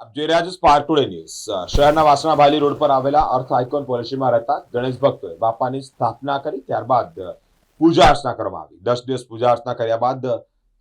આપ જોઈ રહ્યા છો સ્પાર્ક ટુડે ન્યૂઝ શહેરના વાસણા રોડ પર આવેલા અર્થ આઇકોન પોલિસીમાં રહેતા ગણેશ ભક્તોએ બાપાની સ્થાપના કરી ત્યારબાદ પૂજા અર્ચના કરવામાં આવી દસ દિવસ પૂજા અર્ચના કર્યા બાદ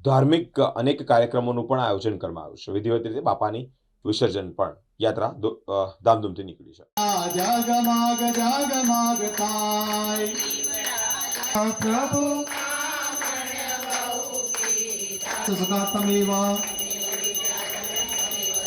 ધાર્મિક અનેક કાર્યક્રમોનું પણ આયોજન કરવામાં આવ્યું છે વિધિવત રીતે બાપાની વિસર્જન પણ યાત્રા ધામધૂમથી નીકળી છે પ્રભુ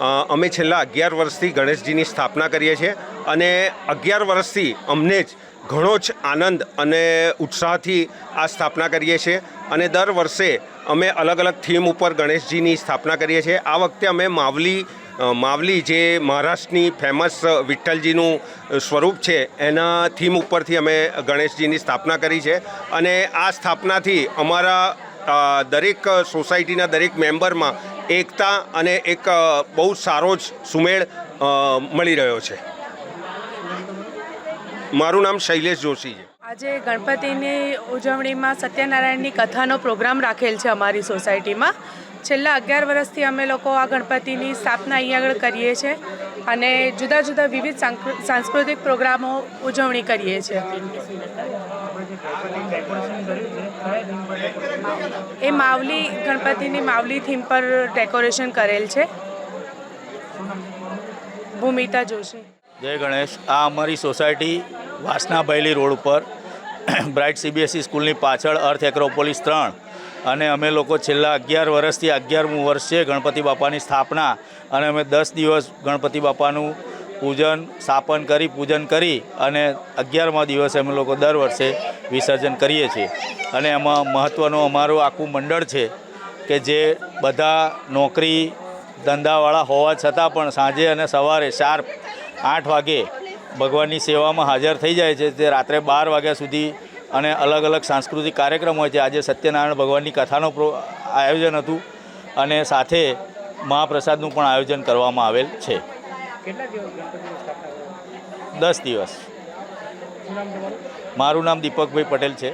અમે છેલ્લા અગિયાર વર્ષથી ગણેશજીની સ્થાપના કરીએ છીએ અને અગિયાર વર્ષથી અમને જ ઘણો જ આનંદ અને ઉત્સાહથી આ સ્થાપના કરીએ છીએ અને દર વર્ષે અમે અલગ અલગ થીમ ઉપર ગણેશજીની સ્થાપના કરીએ છીએ. આ વખતે અમે માવલી માવલી જે મહારાષ્ટ્રની ફેમસ વિઠ્ઠલજીનું સ્વરૂપ છે, એના થીમ ઉપરથી અમે ગણેશજીની સ્થાપના કરી છે અને આ સ્થાપનાથી અમારા દરેક સોસાયટીના દરેક મેમ્બરમાં એકતા અને એક બહુ સારો જ સુમેળ મળી રહ્યો છે. મારું નામ શૈલેષ જોશી છે. આજે ગણપતિની ઉજવણીમાં સત્યનારાયણની કથાનો પ્રોગ્રામ રાખેલ છે અમારી સોસાયટીમાં. છેલ્લા અગિયાર વર્ષથી અમે લોકો આ ગણપતિની સ્થાપના અહીંયા આગળ કરીએ છીએ અને જુદા જુદા વિવિધ સાંસ્કૃ- સાંસ્કૃતિક પ્રોગ્રામો ઉજવણી કરીએ છીએ. એ માવલી ગણપતિની માવલી થીમ પર ડેકોરેશન કરેલ છે. ભૂમિતા જોશી. જય ગણેશ. આ અમારી સોસાયટી વાસના બૈલી રોડ ઉપર બ્રાઇટ સીબીએસઈ સ્કૂલની પાછળ અર્થ એક્રોપોલિસ ત્રણ અને અમે લોકો છેલ્લા અગિયાર વર્ષથી અગિયારમું વર્ષ છે ગણપતિ બાપાની સ્થાપના અને અમે દસ દિવસ ગણપતિ બાપાનું પૂજન સ્થાપન કરી, પૂજન કરી અને અગિયારમા દિવસે અમે લોકો દર વર્ષે વિસર્જન કરીએ છીએ. અને એમાં મહત્ત્વનું અમારું આખું મંડળ છે કે જે બધા નોકરી ધંધાવાળા હોવા છતાં પણ સાંજે અને સવારે શાર્પ આઠ વાગે ભગવાનની સેવામાં હાજર થઈ જાય છે. તે રાત્રે બાર વાગ્યા સુધી અને અલગ અલગ સાંસ્કૃતિક કાર્યક્રમ હોય છે. આજે સત્યનારાયણ ભગવાનની કથાનું આયોજન હતું અને સાથે મહાપ્રસાદનું પણ આયોજન કરવામાં આવેલ છે. દસ દિવસ. મારું નામ દીપકભાઈ પટેલ છે.